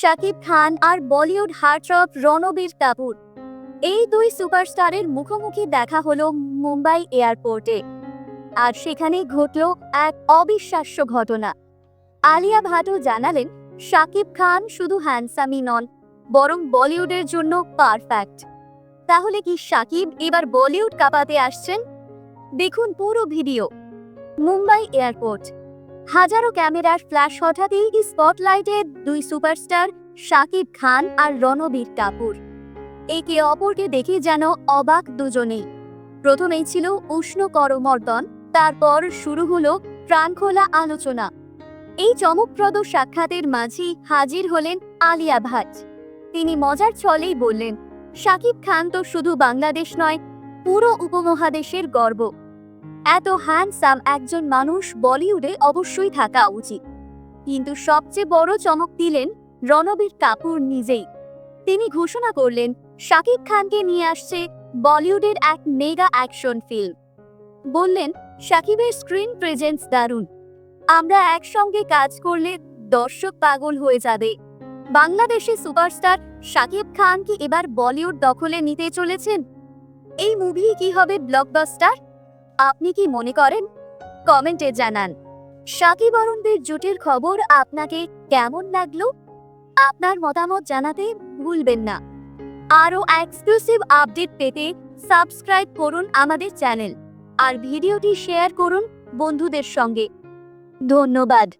শাকিব খান আর বলিউড হার্টরপ রণবীর কাপুর। এই দুই সুপারস্টারের মুখোমুখি দেখা হলো মুম্বাই এয়ারপোর্টে। আর সেখানে ঘটল এক অবিশ্বাস্য ঘটনা। আলিয়া ভাটও জানালেন, শাকিব খান শুধু হ্যান্ডসামই নন, বরং বলিউডের জন্য পারফেক্ট। তাহলে কি শাকিব এবার বলিউড কাঁপাতে আসছেন? দেখুন পুরো ভিডিও। মুম্বাই এয়ারপোর্ট। হাজারো ক্যামেরার ফ্ল্যাশ হঠাৎই স্পটলাইটে দুই সুপারস্টার শাকিব খান আর রণবীর কাপুর। একে অপরকে দেখে যেন অবাক দুজনেই। প্রথমেই ছিল উষ্ণ করমর্দন, তারপর শুরু হলো প্রাণখোলা আলোচনা। এই চমকপ্রদ সাক্ষাতের মাঝেই হাজির হলেন আলিয়া ভাট। তিনি মজার ছলেই বললেন শাকিব খান তো শুধু বাংলাদেশ নয়, পুরো উপমহাদেশের গর্ব। এত হ্যান্ডসাম একজন মানুষ বলিউডে অবশ্যই থাকা উচিত। কিন্তু সবচেয়ে বড় চমক দিলেন রণবীর কাপুর নিজেই। তিনি ঘোষণা করলেন, শাকিব খানকে নিয়ে আসছে বলিউডের এক মেগা অ্যাকশন ফিল্ম। বললেন, শাকিবের স্ক্রিন প্রেজেন্স দারুণ। আমরা একসঙ্গে কাজ করলে দর্শক পাগল হয়ে যাবে। বাংলাদেশে সুপারস্টার শাকিব খান কি এবার বলিউড দখলে নিতে চলেছেন? এই মুভি কি হবে ব্লকবাস্টার আপনি কি মনে করেন? কমেন্টে জানান। সাকিব অরুণদের জুটির খবর আপনাকে কেমন লাগল? আপনার মতামত জানাতে ভুলবেন না। আরও এক্সক্লুসিভ আপডেট পেতে সাবস্ক্রাইব করুন আমাদের চ্যানেল আর ভিডিওটি শেয়ার করুন বন্ধুদের সঙ্গে। ধন্যবাদ।